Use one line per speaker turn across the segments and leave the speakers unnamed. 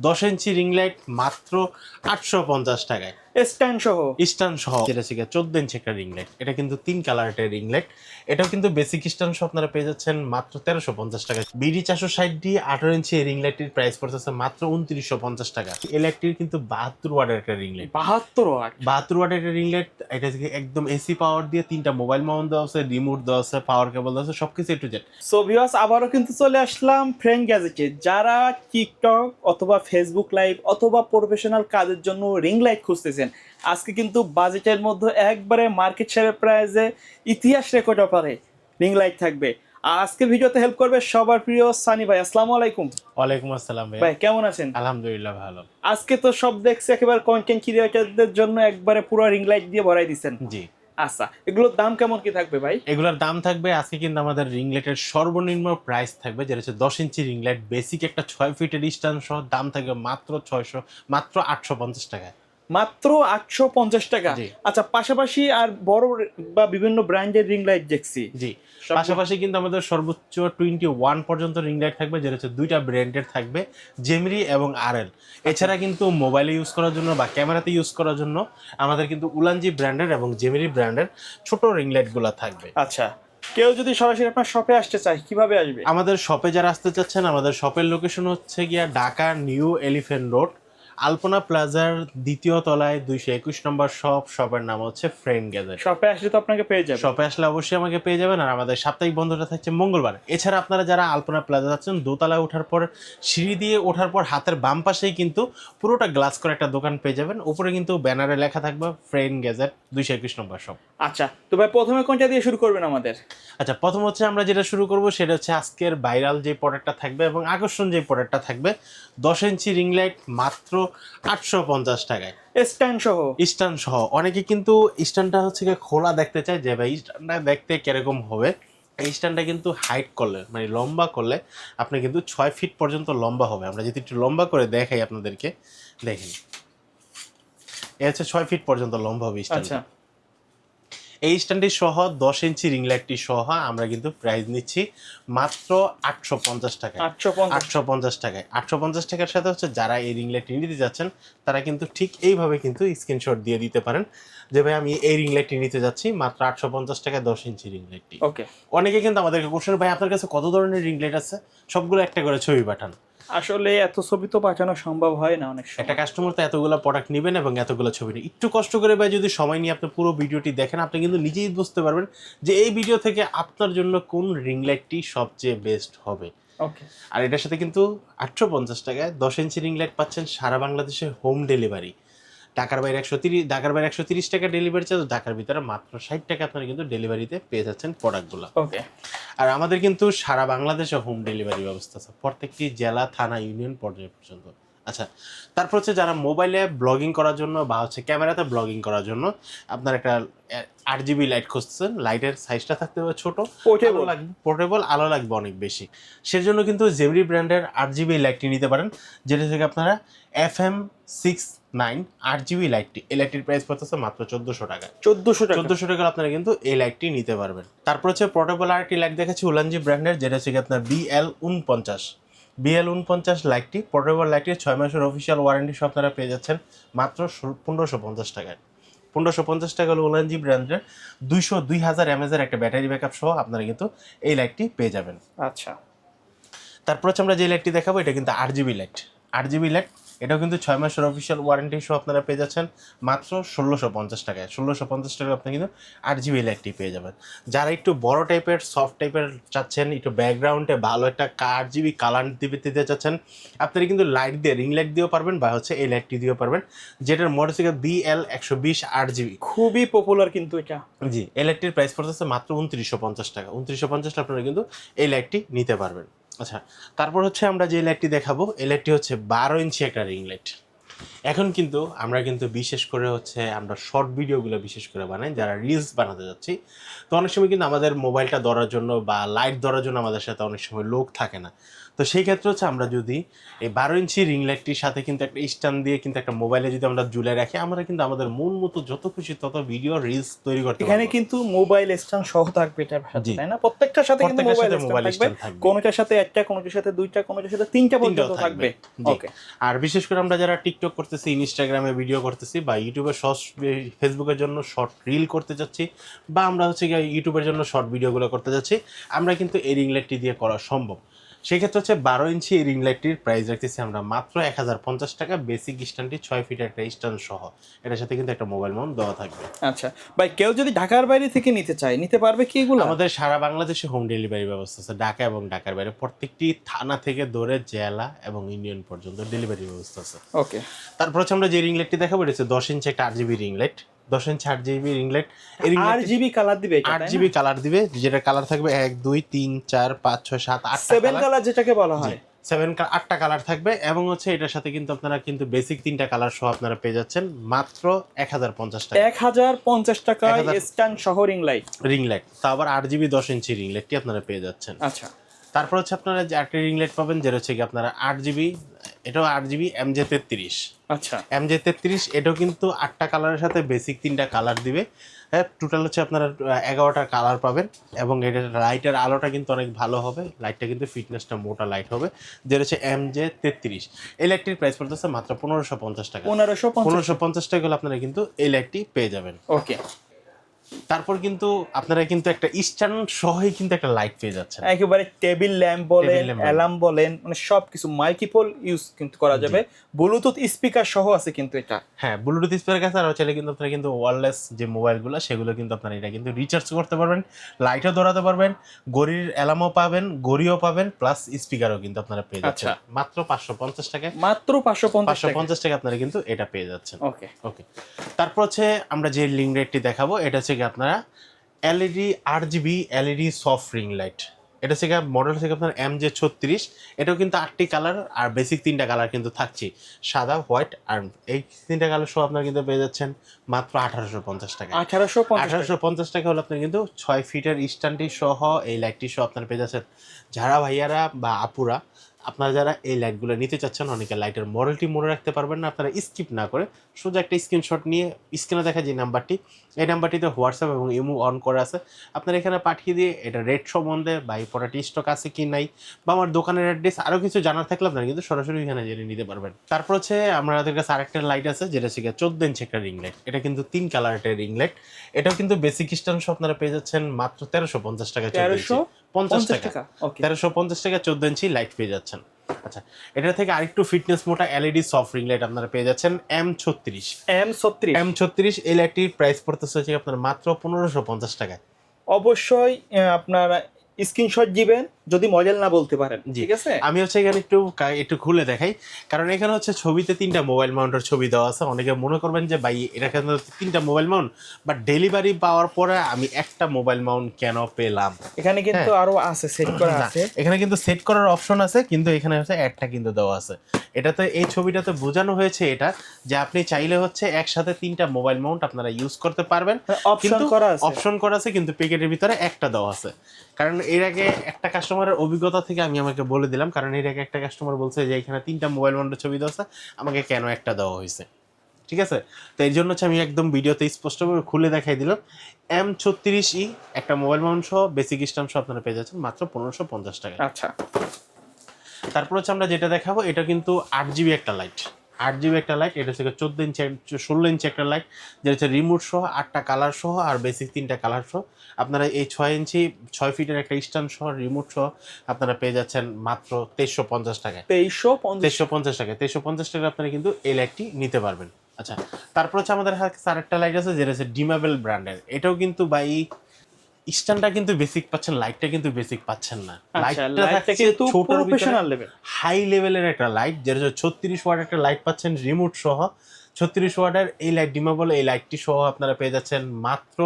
দশ ইঞ্চি ring light মাত্র আটশো পঞ্চাশ টাকায়।
স্ট্যান্ড সহ।
স্টান সহ। যেটা চোদ্দ ইঞ্চি একটা রিং লাইট এটা কিন্তু তিন কালারের রিং লাইট এটাও কিন্তু বেসিক স্টান সহ আপনারা পেয়ে যাচ্ছেন মাত্র তেরোশো পঞ্চাশ টাকা। বিডি চারশো ষাট ডি আঠারো ইঞ্চি প্রাইস পড়তেছে মাত্র উনত্রিশশো পঞ্চাশ টাকা। কিন্তু বাহাত্তর ওয়ার্ডের একটা
বাহাত্তর ওয়াট
বাহাত্তর ওয়াটের একটা এটা একদম এসি পাওয়ার দিয়ে তিনটা মোবাইল মাউন্ট দেওয়া আছে রিমোট দেওয়া আছে পাওয়ার কেবল দেওয়া আছে সবকিছু একটু জেড
সো আবারও কিন্তু চলে আসলাম ফ্রেন্ড গ্যাজেটে যারা টিকটক অথবা ফেসবুক লাইভ অথবা প্রফেশনাল কাজের জন্য রিং লাইট খুঁজতেছেন আজকে কিন্তু বাজেটের মধ্যে একবারে মার্কেট শেয়ারের প্রাইসে ইতিহাস রেকর্ড অফারে রিং লাইট থাকবে। আর আজকের ভিডিওতে হেল্প করবে সবার প্রিয় সানি ভাই আসসালামু আলাইকুম।
ওয়ালাইকুম আসসালাম ভাই
ভাই কেমন আছেন?
আলহামদুলিল্লাহ ভালো।
আজকে তো সব দেখছি একেবারে কন্টেন্ট ক্রিয়েটরদের জন্য একবারে পুরো রিং লাইট দিয়ে ভরাই দিচ্ছেন
জি।
আচ্ছা এগুলোর দাম কেমন কি থাকবে ভাই?
এগুলোর দাম থাকবে আজকে কিন্তু আমাদের রিং লাইটের সর্বনিম্ন প্রাইস থাকবে যেটা হচ্ছে দশ ইঞ্চি রিং লাইট বেসিক একটা ছয় ফিটের স্ট্যান্ড সহ দাম থাকবে মাত্র ছয়শো মাত্র আটশো পঞ্চাশ টাকায়।
মাত্র আটশো পঞ্চাশ টাকা। আচ্ছা পাশাপাশি আর বড় বা বিভিন্ন ব্র্যান্ডের রিং লাইট দেখছি।
জি। পাশাপাশি কিন্তু আমাদের সর্বোচ্চ টোয়েন্টি ওয়ান পর্যন্ত রিং লাইট থাকবে যেটা হচ্ছে দুইটা ব্র্যান্ডের থাকবে জেমরি এবং আর এল এছাড়া কিন্তু মোবাইলে ইউজ করার জন্য বা ক্যামেরাতে ইউজ করার জন্য আমাদের কিন্তু উলানজি ব্র্যান্ডের এবং জেমরি ব্র্যান্ডের ছোট রিং লাইটগুলো থাকবে।
আচ্ছা কেউ যদি সরাসরি আপনার শপে আসতে চায় কীভাবে আসবে?
আমাদের শপে যারা আসতে চাচ্ছেন আমাদের শপের লোকেশন হচ্ছে গিয়া Dhaka new Elephant road Alpana প্লাজার দ্বিতীয় তলায় দুইশো একুশ নম্বর শপ শপের নাম হচ্ছে ফ্রেন্ড গ্যাজার
শপে আসলে তো আপনাকে পেয়ে যাবে
শপে আসলে অবশ্যই আমাকে পেয়ে যাবেন আর আমাদের সাপ্তাহিক বন্ধটা থাকছে মঙ্গলবার। এছাড়া আপনারা যারা আলপনা প্লাজা যাচ্ছেন দোতলায় ওঠার পর সিঁড়ি দিয়ে ওঠার পর হাতের বাম পাশেই কিন্তু পুরোটা গ্লাস করে একটা দোকান পেয়ে যাবেন। উপরে কিন্তু ব্যানারে লেখা থাকবে ফ্রেন্ড গ্যাজেট দুইশো একুশ নম্বর শপ
আচ্ছা তো ভাই প্রথমে কোনটা দিয়ে শুরু করবেন আমাদের?
আচ্ছা প্রথম হচ্ছে আমরা যেটা শুরু করব সেটা হচ্ছে আজকের ভাইরাল যে প্রোডাক্টটা থাকবে এবং আকর্ষণ যে প্রোডাক্টটা থাকবে দশ ইঞ্চি রিং লাইট মাত্র আটশো পঞ্চাশ টাকায়।
স্ট্যান্ড সহ?
স্ট্যান্ড সহ। অনেকে কিন্তু স্ট্যান্ডটা হচ্ছে খোলা দেখতে চায় যে ভাই স্ট্যান্ডটা দেখতে কীরকম হবে? এই স্ট্যান্ডটা কিন্তু হাইট করলে মানে লম্বা করলে আপনি কিন্তু ছয় ফিট পর্যন্ত লম্বা হবে। আমরা যদি একটু লম্বা করে দেখাই আপনাদেরকে। দেখেন। এ হচ্ছে ছয় ফিট পর্যন্ত লম্বা হবে স্ট্যান্ড
আচ্ছা।
এই স্ট্যান্ডটি সহ দশ ইঞ্চি রিং লাইটটি সহ আমরা কিন্তু প্রাইস নিচ্ছি মাত্র আটশো পঞ্চাশ টাকা
আটশো পঞ্চাশ।
টাকায়। আটশো পঞ্চাশ টাকার সাথে হচ্ছে যারা এই রিং লাইটটি নিতে যাচ্ছেন তারা কিন্তু ঠিক এইভাবে কিন্তু স্ক্রিনশট দিয়ে দিতে পারেন যে ভাই আমি এই রিং লাইটটি নিতে যাচ্ছি মাত্র আটশো পঞ্চাশ টাকায় দশ ইঞ্চি রিং লাইটটি।
ওকে
অনেকে কিন্তু আমাদেরকে কোশ্চেন ভাই আপনার কাছে কত ধরনের রিং লাইট আছে? সবগুলো একটা করে ছবি পাঠান।
আসলে এত ছবি তো পাঠানো সম্ভব হয় না অনেক
একটা কাস্টমার তো এতগুলো প্রোডাক্ট নেবেন এবং এতগুলো ছবি নেই একটু কষ্ট করে ভাই যদি সময় নিয়ে আপনি পুরো ভিডিওটি দেখেন আপনি কিন্তু নিজেই বুঝতে পারবেন যে এই ভিডিও থেকে আপনার জন্য কোন রিং লাইটটি সবচেয়ে বেস্ট হবে।
ওকে
আর এটার সাথে কিন্তু আটশো পঞ্চাশ টাকায় দশ ইঞ্চি রিং লাইট পাচ্ছেন সারা বাংলাদেশে হোম ডেলিভারি ঢাকার বাইরে একশো তিরিশ ঢাকার বাইরে একশো তিরিশ টাকা ডেলিভারি চার্জ ঢাকার ভিতরে মাত্র ষাট টাকা আপনারা কিন্তু ডেলিভারিতে পেয়ে যাচ্ছেন প্রোডাক্টগুলো
ওকে
আর আমাদের কিন্তু সারা বাংলাদেশে হোম ডেলিভারি ব্যবস্থা আছে প্রত্যেকটি জেলা থানা ইউনিয়ন পর্যায় পর্যন্ত। আচ্ছা তারপর হচ্ছে যারা মোবাইলে ব্লগিং করার জন্য বা হচ্ছে ক্যামেরাতে ব্লগিং করার জন্য আপনার একটা আট জিবি লাইট খুঁজছেন লাইটের সাইজটা থাকতে হবে ছোট পোর্টেবল লাগবে পোর্টেবল আলো লাগবে অনেক বেশি। সেজন্য কিন্তু জেমরি ব্র্যান্ডের আট জিবি লাইটটি নিতে পারেন যেটা থেকে আপনারা এফ এম সিক্স নাইন আট জিবি লাইটটি। এই লাইটটির প্রাইস পড়তেছে মাত্র চোদ্দোশো টাকা।
চোদ্দশো টাকা।
চোদ্দোশো টাকা আপনারা কিন্তু এই লাইটটি নিতে পারবেন। তারপর হচ্ছে পোর্টেবল আরেকটি লাইট দেখাচ্ছি উলানজি ব্র্যান্ডের যেটা হচ্ছে আপনার বিএল উনপঞ্চাশ বিএল উনপঞ্চাশ লাইটটি পোর্টেবল লাইটটির ছয় মাসের অফিসিয়াল ওয়ারেন্টি সহ আপনারা পেয়ে যাচ্ছেন মাত্র পনেরোশো পঞ্চাশ টাকায়। পনেরোশো পঞ্চাশ টাকা হলো উলানজি ব্র্যান্ডের দুইশো দুই হাজার এমএজের একটা ব্যাটারি ব্যাকআপ সহ আপনারা কিন্তু এই লাইটটি পেয়ে যাবেন।
আচ্ছা।
তারপর হচ্ছে আমরা যে লাইটটি দেখাবো এটা কিন্তু আট জিবি লাইট আট জিবি লাইট এটাও কিন্তু ছয় মাসের অফিসিয়াল ওয়ারেন্টি সহ আপনারা পেয়ে যাচ্ছেন মাত্র ষোলোশো পঞ্চাশ টাকায়। ষোলোশো পঞ্চাশ টাকা আপনি কিন্তু আট জিবি লাইটটি পেয়ে যাবেন। যারা একটু বড় টাইপের সফট টাইপের চাচ্ছেন একটু ব্যাকগ্রাউন্ডে ভালো একটা আট জিবি কালার দিতে দিতে চাচ্ছেন আপনারা কিন্তু লাইট দিয়ে রিং লাইট দিয়েও পারবেন বা হচ্ছে এই লাইটটি দিয়েও পারবেন যেটার মডেল থেকে বিএল একশো বিশ আট জিবি
খুবই পপুলার কিন্তু এটা।
জি এই লাইটটির প্রাইস পড়তেছে মাত্র উনত্রিশশো পঞ্চাশ টাকা। উনত্রিশশো পঞ্চাশ আপনারা কিন্তু এই লাইটটি নিতে পারবেন। আচ্ছা তারপর হচ্ছে আমরা যে লাইটটি দেখাবো, এই লাইটটি হচ্ছে বারো ইঞ্চি একটা রিং লাইট এখন কিন্তু আমরা কিন্তু বিশেষ করে হচ্ছে আমরা শর্ট ভিডিওগুলো বিশেষ করে বানাই, যারা রিলস বানাতে যাচ্ছি। তো অনেক সময় কিন্তু আমাদের মোবাইলটা ধরার জন্য বা লাইট ধরার জন্য আমাদের সাথে অনেক সময় লোক থাকে না। তো সেই ক্ষেত্রে হচ্ছে আমরা যদি এই বারো ইঞ্চি রিং লাইটটির সাথে কিন্তু একটা স্ট্যান্ড দিয়ে কিন্তু একটা মোবাইলে যদি আমরা ঝুলে রাখি আমরা কিন্তু আমাদের মন মতো যত খুশি তত ভিডিও রিলস তৈরি করতে
এখানে কিন্তু মোবাইল স্ট্যান্ড সহ থাকবে এটার সাথে। তাই না? প্রত্যেকটার সাথে কিন্তু মোবাইল
মোবাইল
স্ট্যান্ড থাকবে। কোনোটার সাথে একটা কোনোটার সাথে দুইটা কোনোটার সাথে তিনটা পর্যন্ত থাকবে। ওকে
আর বিশেষ করে আমরা যারা টিকটক করতেছি ইনস্টাগ্রামে ভিডিও করতেছি বা ইউটিউবে শর্ট ফেসবুকের জন্য শর্ট রিল করতে যাচ্ছি বা আমরা হচ্ছে ইউটিউবের জন্য শর্ট ভিডিওগুলো করতে যাচ্ছি আমরা কিন্তু এই রিং লাইটটি দিয়ে করা সম্ভব। সেক্ষেত্রে হচ্ছে বারো ইঞ্চি এই রিং লাইটটির প্রাইস রাখতেছি আমরা মাত্র এক হাজার পঞ্চাশ টাকা। বেসিক স্ট্যান্ডটি ছয় ফিটের একটা স্ট্যান্ড সহ। এটার সাথে কিন্তু একটা মোবাইল মাউন্ট দেওয়া থাকবে।
আচ্ছা ভাই কেউ যদি ঢাকার বাইরে থেকে নিতে চায় নিতে পারবে কি এগুলো?
আমাদের সারা বাংলাদেশে হোম ডেলিভারি ব্যবস্থা আছে ঢাকা এবং ঢাকার বাইরে। প্রত্যেকটি থানা থেকে ধরে জেলা এবং ইউনিয়ন পর্যন্ত ডেলিভারি ব্যবস্থা আছে।
ওকে
তারপর হচ্ছে আমরা যে রিং লাইটটি দেখাবো এটা হচ্ছে দশ ইঞ্চি একটা আট জিবি রিং লাইট দশ ইঞ্চি আট জিবি রিং লাইট
আর জিবি কালার দিবে
আট জিবি কালার দিবে যেটা কালার থাকবে এক দুই তিন চার পাঁচ ছয় সাত আট
সেভেন কালার যেটাকে বলা হয়।
সেভেন আটটা কালার থাকবে এবং হচ্ছে এটার সাথে কিন্তু আপনারা কিন্তু বেসিক তিনটা কালার সহ আপনারা পেয়ে যাচ্ছেন মাত্র এক হাজার পঞ্চাশ টাকা।
এক হাজার পঞ্চাশ
1000
স্ট্যান্ড সহ রিং লাইট
রিং লাইট তা আবার আট জিবি দশ ইঞ্চি রিং লাইটটি আপনারা পেয়ে যাচ্ছেন।
আচ্ছা।
তারপর হচ্ছে আপনারা যে একটা রিং লাইট পাবেন যেটা হচ্ছে কি আপনারা আট জিবি এটাও আট জিবি এম জে তেত্রিশ।
আচ্ছা।
এম জে তেত্রিশ এটাও কিন্তু আটটা কালারের সাথে বেসিক তিনটা কালার দিবে। হ্যাঁ টোটাল হচ্ছে আপনারা এগারোটা কালার পাবেন এবং এটার লাইটের আলোটা কিন্তু অনেক ভালো হবে। লাইটটা কিন্তু ফিটনেসটা মোটা লাইট হবে। যেটা হচ্ছে এম জে তেত্রিশ। এই লাইটটির প্রাইস পড়তেছে মাত্র পনেরোশো পঞ্চাশ টাকা।
পনেরোশো
পনেরোশো পঞ্চাশ টাকা হলে আপনারা কিন্তু এই লাইটটি পেয়ে যাবেন।
ওকে
তারপর কিন্তু আপনারা কিন্তু একটা স্ট্যান্ড সহই কিন্তু একটা লাইট পেয়ে যাচ্ছেন।
একেবারে টেবিল ল্যাম্প বলেন অ্যালার্ম বলেন। মানে সব কিছু মাল্টিপল ইউজ কিন্তু করা যাবে। ব্লুটুথ স্পিকার সহ আছে কিন্তু এটা।
হ্যাঁ ব্লুটুথ স্পিকার কাছে আর চাইলে কিন্তু আপনারা কিন্তু ওয়্যারলেস যে মোবাইলগুলো সেগুলো কিন্তু আপনারা এটা কিন্তু রিচার্জ করতে পারবেন লাইটও ধরাতে পারবেন গড়ির অ্যালার্মও পাবেন গড়িও পাবেন প্লাস স্পিকারও কিন্তু আপনারা পেয়ে যাচ্ছেন।
আচ্ছা।
মাত্র পাঁচশো পঞ্চাশ টাকায়
মাত্র পাঁচশো
পাঁচশো পঞ্চাশ টাকা আপনারা কিন্তু এটা পেয়ে যাচ্ছেন।
ওকে
ওকে তারপর হচ্ছে আমরা যে লিং লাইটটি দেখাবো এটা হচ্ছে কি আপনারা এলইডি আট GB LED soft ring light এটা থেকে মডেল থেকে আপনার এম জে ছত্রিশ এটাও কিন্তু আটটি কালার আর বেসিক তিনটা কালার কিন্তু থাকছে সাদা হোয়াইট আর এই তিনটা কালার সহ আপনার কিন্তু পেয়ে যাচ্ছেন মাত্র আঠারোশো পঞ্চাশ টাকা
আঠারোশো
আঠারোশো পঞ্চাশ টাকা হলে আপনার কিন্তু ছয় ফিটের স্ট্যান্ডটি সহ এই লাইটটি সহ আপনার পেয়ে যাচ্ছেন। যারা ভাইয়ারা বা আপুরা আপনারা যারা এই লাইটগুলো নিতে চাচ্ছেন, অনেকে লাইটের মডেলটি মনে রাখতে পারবেন না, আপনারা স্কিপ না করে সোজা একটা স্ক্রিনশট নিয়ে স্ক্রিনে দেখা যে নাম্বারটি এই নাম্বারটিতে হোয়াটসঅ্যাপ এবং ইমো অন করা আছে। আপনারা এখানে পাঠিয়ে দিয়ে এটা রেট সম্বন্ধে বা এই প্রোডাক্ট স্টক আছে কি নাই বা আমার দোকানের অ্যাড্রেস আরও কিছু জানার থাকলে আপনারা কিন্তু সরাসরি এখানে জেনে নিতে পারবেন। তারপর হচ্ছে আমাদের কাছে আরেকটা লাইট আছে, যেটা গিয়ে চোদ্দ ইঞ্চি একটা রিং লাইট এটা কিন্তু তিন কালারের রিং লাইট এটাও কিন্তু বেসিক স্ট্যান্ড আপনারা পেয়ে যাচ্ছেন মাত্র তেরোশো পঞ্চাশ টাকা
তেরোশো
পঞ্চাশ টাকা। তেরোশো পঞ্চাশ টাকা চোদ্দ ইঞ্চি লাইট পেয়ে যাচ্ছেন। আচ্ছা এটা থেকে আরেকটু ফিটনেস মোটা এলইডি সফট রিং লাইট আপনারা পেয়ে যাচ্ছেন এম ছত্রিশ।
এম ছত্রিশ।
এম ছত্রিশ এই লাইটটির প্রাইস পড়তেছে হচ্ছে আপনার মাত্র পনেরোশো পঞ্চাশ টাকায়।
অবশ্যই আপনারা স্ক্রিনশট দিবেন যদি মডেল না বলতে পারেন ঠিক আছে?
আমি হচ্ছে এখানে একটু একটু খুলে দেখাই। কারণ এখানে হচ্ছে ছবিতে তিনটা মোবাইল মাউন্টের ছবি দেওয়া আছে। অনেকে মনে করবেন যে ভাই এটা কেন তিনটা মোবাইল মাউন্ট বাট ডেলিভারি পাওয়ার পরে আমি একটা মোবাইল মাউন্ট কেন পেলাম?
এখানে কিন্তু আরও আছে সেট করা
হ্যাঁ।
আছে।
এখানে কিন্তু সেট করার অপশন আছে কিন্তু এখানে হচ্ছে একটা কিন্তু দেওয়া আছে। এটাতে এই ছবিটাতে বোঝানো হয়েছে এটা যে আপনি চাইলে হচ্ছে একসাথে তিনটা মোবাইল মাউন্ট আপনারা ইউজ করতে পারবেন।
অপশন করা আছে।
অপশন করা আছে কিন্তু প্যাকেটের ভিতরে একটা দেওয়া আছে। কারণ এর আগে একটা কাস্টমারের অভিজ্ঞতা থেকে আমি আমাকে বলে দিলাম কারণ এর আগে একটা কাস্টমার বলছে যে এখানে তিনটা মোবাইল মাউন্টের ছবি দেওয়া আছে আমাকে কেন একটা দেওয়া হয়েছে? ঠিক আছে? তো এর জন্য হচ্ছে আমি একদম ভিডিওতে স্পষ্টভাবে খুলে দেখাই দিলাম। এম ছত্রিশ ই একটা মোবাইল মাউন্ট সহ বেসিক স্ট্যান্ড সহ আপনারা পেয়ে যাচ্ছেন মাত্র পনেরোশো পঞ্চাশ টাকা
আচ্ছা।
তারপর হচ্ছে আমরা যেটা দেখাবো এটা কিন্তু আট জিবি একটা লাইট আট জিবি একটা লাইট এটা হচ্ছে চোদ্দ ইঞ্চি ষোলো ইঞ্চি একটা লাইট যেটা হচ্ছে রিমোট সহ আটটা কালার সহ আর বেসিক তিনটা কালার সহ। আপনারা এই ছয় ইঞ্চি ছয় ফিটের একটা স্ট্যান্ড সহ রিমোট সহ আপনারা পেয়ে যাচ্ছেন মাত্র তেইশশো পঞ্চাশ টাকায়।
তেইশশো
তেইশশো পঞ্চাশ টাকা তেইশশো পঞ্চাশ টাকা আপনারা কিন্তু এই লাইটটি নিতে পারবেন। আচ্ছা তারপর হচ্ছে আমাদের হাতে আরেকটা লাইট আছে যেটা হচ্ছে ডিমাবেল ব্র্যান্ডের এটাও কিন্তু বাই স্ট্যান্ডটা কিন্তু বেসিক পাচ্ছেন লাইটটা কিন্তু বেসিক পাচ্ছেন না।
আচ্ছা
লাইটটা থাকছে
কিন্তু প্রফেশনাল লেভেল
হাই লেভেলের একটা লাইট যেটা ছত্রিশ ওয়াট একটা লাইট পাচ্ছেন রিমোট সহ। ছত্রিশ ওয়াটের এই লাইট ডিমাবল এই লাইটটি সহ আপনারা পেয়ে যাচ্ছেন মাত্র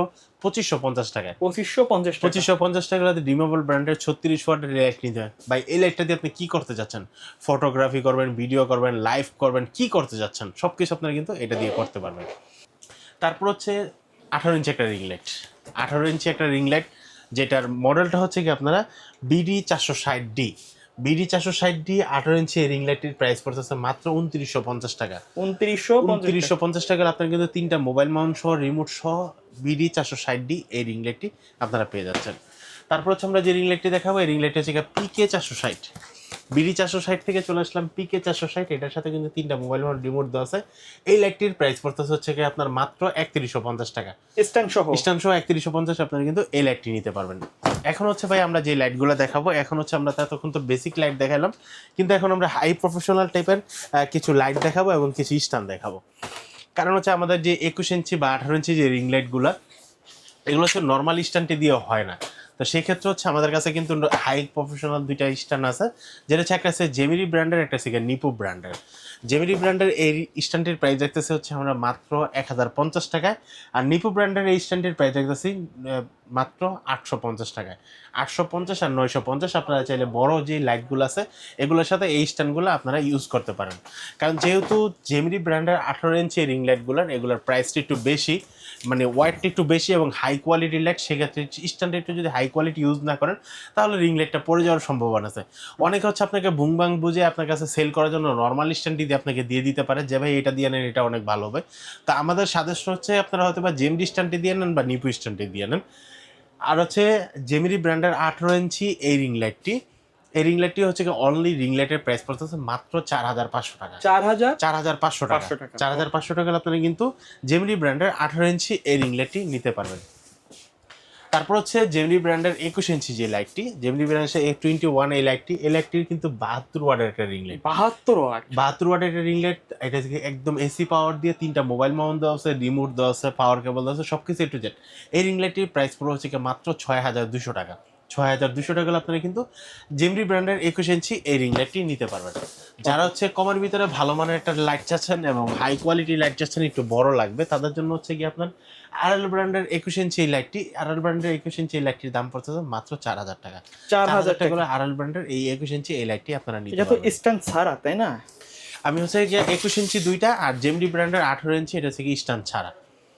পঁচিশশো পঞ্চাশ টাকায়।
পঁচিশশো পঞ্চাশ টাকা।
পঁচিশশো পঞ্চাশ টাকা ডিমাবল ব্র্যান্ডের ছত্রিশ ওয়াটের লাইট নিতে হয়। ভাই এই লাইটটা দিয়ে আপনি কি করতে যাচ্ছেন? ফটোগ্রাফি করবেন ভিডিও করবেন লাইভ করবেন কি করতে যাচ্ছেন? সব কিছু আপনারা কিন্তু এটা দিয়ে করতে পারবেন। তারপর হচ্ছে আঠারো ইঞ্চি একটা রিং লাইট আঠারো ইঞ্চি একটা রিং লাইট যেটার মডেলটা হচ্ছে কি আপনারা বিডি চারশো ষাট ডি বিডি চারশো ষাট ডি আঠারো ইঞ্চি রিং লাইটের প্রাইস পড়তেছে মাত্র উনত্রিশশো পঞ্চাশ টাকা।
উনত্রিশশো
উনত্রিশশো পঞ্চাশ টাকা আপনার কিন্তু তিনটা মোবাইল মাউন্ট সহ রিমোট সহ বিডি চারশো ষাট ডি এই রিং লাইটটি আপনারা পেয়ে যাচ্ছেন। তারপর হচ্ছে আমরা যে রিং লাইটটি দেখাবো এই রিং লাইটটি হচ্ছে পিকে চারশো ষাট। বিডি চারশো ষাট থেকে চলে আসলাম পিকে চারশো ষাট এটার সাথে কিন্তু তিনটা মোবাইল মাউন্ট রিমোট দেওয়া আছে। এই লাইটটির প্রাইস পড়তেছে হচ্ছে কি আপনার মাত্র একত্রিশশো পঞ্চাশ টাকা।
স্ট্যান্ড সহ।
স্ট্যান্ড সহ একত্রিশশো পঞ্চাশ আপনারা কিন্তু এই লাইটটি নিতে পারবেন। এখন হচ্ছে ভাই আমরা যে লাইটগুলো দেখাবো এখন হচ্ছে আমরা ততক্ষণ তো বেসিক লাইট দেখালাম কিন্তু এখন আমরা হাই প্রফেশনাল টাইপের কিছু লাইট দেখাবো এবং কিছু স্ট্যান্ড দেখাবো। কারণ হচ্ছে আমাদের যে একুশ ইঞ্চি বা আঠারো ইঞ্চি যে রিং লাইটগুলো এগুলো হচ্ছে নর্মাল স্ট্যান্ডে দিয়ে হয় না। তো সেক্ষেত্রে হচ্ছে আমাদের কাছে কিন্তু হাই প্রফেশনাল দুইটা স্ট্যান্ড আছে। যেটা হচ্ছে একটা আছে জেমিরি ব্র্যান্ডের একটা হচ্ছে নিপু ব্র্যান্ডের জেমিরি ব্র্যান্ডের এই স্ট্যান্ডের প্রাইস দেখতেছে হচ্ছে আমরা মাত্র এক হাজার পঞ্চাশ টাকায়। আর নিপু ব্র্যান্ডের এই স্ট্যান্ডের প্রাইস দেখতেছি মাত্র আটশো পঞ্চাশ টাকায়। আটশো পঞ্চাশ আর নয়শো পঞ্চাশ আপনারা চাইলে বড় যে লাইটগুলো আছে, এগুলোর সাথে এই স্ট্যান্ডগুলো আপনারা ইউজ করতে পারেন। কারণ যেহেতু জেমিরি ব্র্যান্ডের আঠারো ইঞ্চি রিং লাইটগুলোর এগুলোর প্রাইসটি একটু বেশি মানে ওয়াইটটি একটু বেশি এবং হাই কোয়ালিটির লাইট সেক্ষেত্রে স্ট্যান্ডে একটু যদি হাই কোয়ালিটি ইউজ না করেন তাহলে রিং লাইটটা পড়ে যাওয়ার সম্ভাবনা আছে। অনেকে হচ্ছে আপনাকে বুংবাং বুঝে আপনার কাছে সেল করার জন্য নর্মাল স্ট্যান্ড দিয়ে আপনাকে দিয়ে দিতে পারে যে ভাই এটা দিয়ে নেন এটা অনেক ভালো হবে। তা আমাদের সাজেশন হচ্ছে আপনারা হয়তো বা জেমডি স্ট্যান্ডটি দিয়ে নেন বা নিপু স্ট্যান্ডটি দিয়ে নেন। আর হচ্ছে জেমিরি ব্র্যান্ডের আঠেরো ইঞ্চি এই রিং লাইটটি এই রিং লাইটটি হচ্ছে অনলি রিং লাইটের প্রাইস পড়তেছে মাত্র চার হাজার পাঁচশো টাকা।
চার হাজার?
চার হাজার পাঁচশো টাকা।
500 টাকা।
চার হাজার পাঁচশো টাকা আপনারা কিন্তু জেমিনি ব্র্যান্ডের আঠারো ইঞ্চি এই রিং লাইটটি নিতে পারবেন। তারপর হচ্ছে জেমিনি ব্র্যান্ডের একুশ ইঞ্চি যে লাইটটি জেমিনি ব্র্যান্ডের এ টোয়েন্টি ওয়ান এই লাইটটি এই লাইটটির কিন্তু বাহাত্তর ওয়াটের একটা রিং লাইট
বাহাত্তর ওয়াট
বাহাত্তর ওয়াটের একটা রিং লাইট এটা থেকে একদম এসি পাওয়ার দিয়ে তিনটা মোবাইল মাউন্ট দেওয়া আছে রিমোট দেওয়া আছে পাওয়ার কেবল দেওয়া আছে সব কিছু একটু জেড এই রিং লাইটটির প্রাইস পুরো হচ্ছে কি মাত্র ছয় হাজার দুশো টাকা। ছয় হাজার দুশো টাকা আপনারা কিন্তু জেমরি ব্র্যান্ডের একুশ ইঞ্চি এই রিং লাইটটি নিতে পারবেন। যারা হচ্ছে কমের ভিতরে ভালো মানের একটা লাইট চাচ্ছেন এবং হাই কোয়ালিটি লাইট চাচ্ছেন একটু বড় লাগবে তাদের জন্য হচ্ছে কি আপনার আরএল ব্র্যান্ডের একুশ ইঞ্চি এই লাইটটি আরএল ব্র্যান্ডের একুশ ইঞ্চি এই লাইটটির দাম পড়তেছে মাত্র চার হাজার টাকা।
চার হাজার টাকা
করে আরএল ব্র্যান্ডের এই একুশ ইঞ্চি এই লাইটটি আপনারা নিতে
এটা তো স্ট্যান্ড ছাড়া তাই না?
আমি হচ্ছে যে একুশ ইঞ্চি দুইটা আর জেমডি ব্র্যান্ডের আঠারো ইঞ্চি এটা হচ্ছে কি স্ট্যান্ড ছাড়া।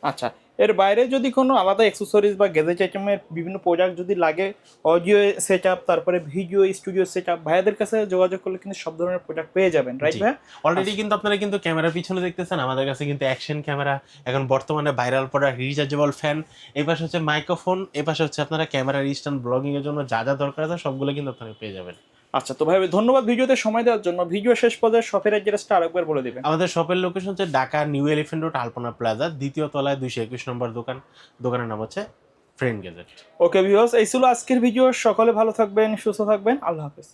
আচ্ছা এর বাইরে যদি কোনো আলাদা অ্যাক্সেসরিজ বা গ্যাজেট আইটেমের বিভিন্ন প্রোডাক্ট যদি লাগে অডিও সেট আপ তারপরে ভিডিও স্টুডিও সেট আপ ভাইয়াদের কাছে যোগাযোগ করলে কিন্তু সব ধরনের প্রোডাক্ট পেয়ে যাবেন রাইট। ভাই
অলরেডি কিন্তু আপনারা কিন্তু ক্যামেরার পিছনে দেখতেছেন আমাদের কাছে কিন্তু অ্যাকশন ক্যামেরা এখন বর্তমানে ভাইরাল প্রোডাক্ট রিচার্জেবল ফ্যান এই পাশে হচ্ছে মাইক্রোফোন এই পাশে হচ্ছে আপনারা ক্যামেরা স্ট্যান্ড ব্লগিং এর জন্য যা যা দরকার আছে সবগুলো কিন্তু আপনারা পেয়ে যাবেন।
আচ্ছা তো ভাই ধন্যবাদ ভিডিওতে সময় দেওয়ার জন্য। ভিডিও শেষ পর্যায়ে শপের অ্যাড্রেসটা আরেকবার বলে দিবেন।
আমাদের শপের লোকেশন হচ্ছে Dhaka new Elephant road Alpana plaza দ্বিতীয় তলায় দুইশো একুশ নম্বর দোকান। দোকানের নাম হচ্ছে ফ্রেন্ড গেজেট
ওকে ভিউয়ার্স এই ছিল আজকের ভিডিও। সকলে ভালো থাকবেন সুস্থ থাকবেন। আল্লাহ হাফেজ।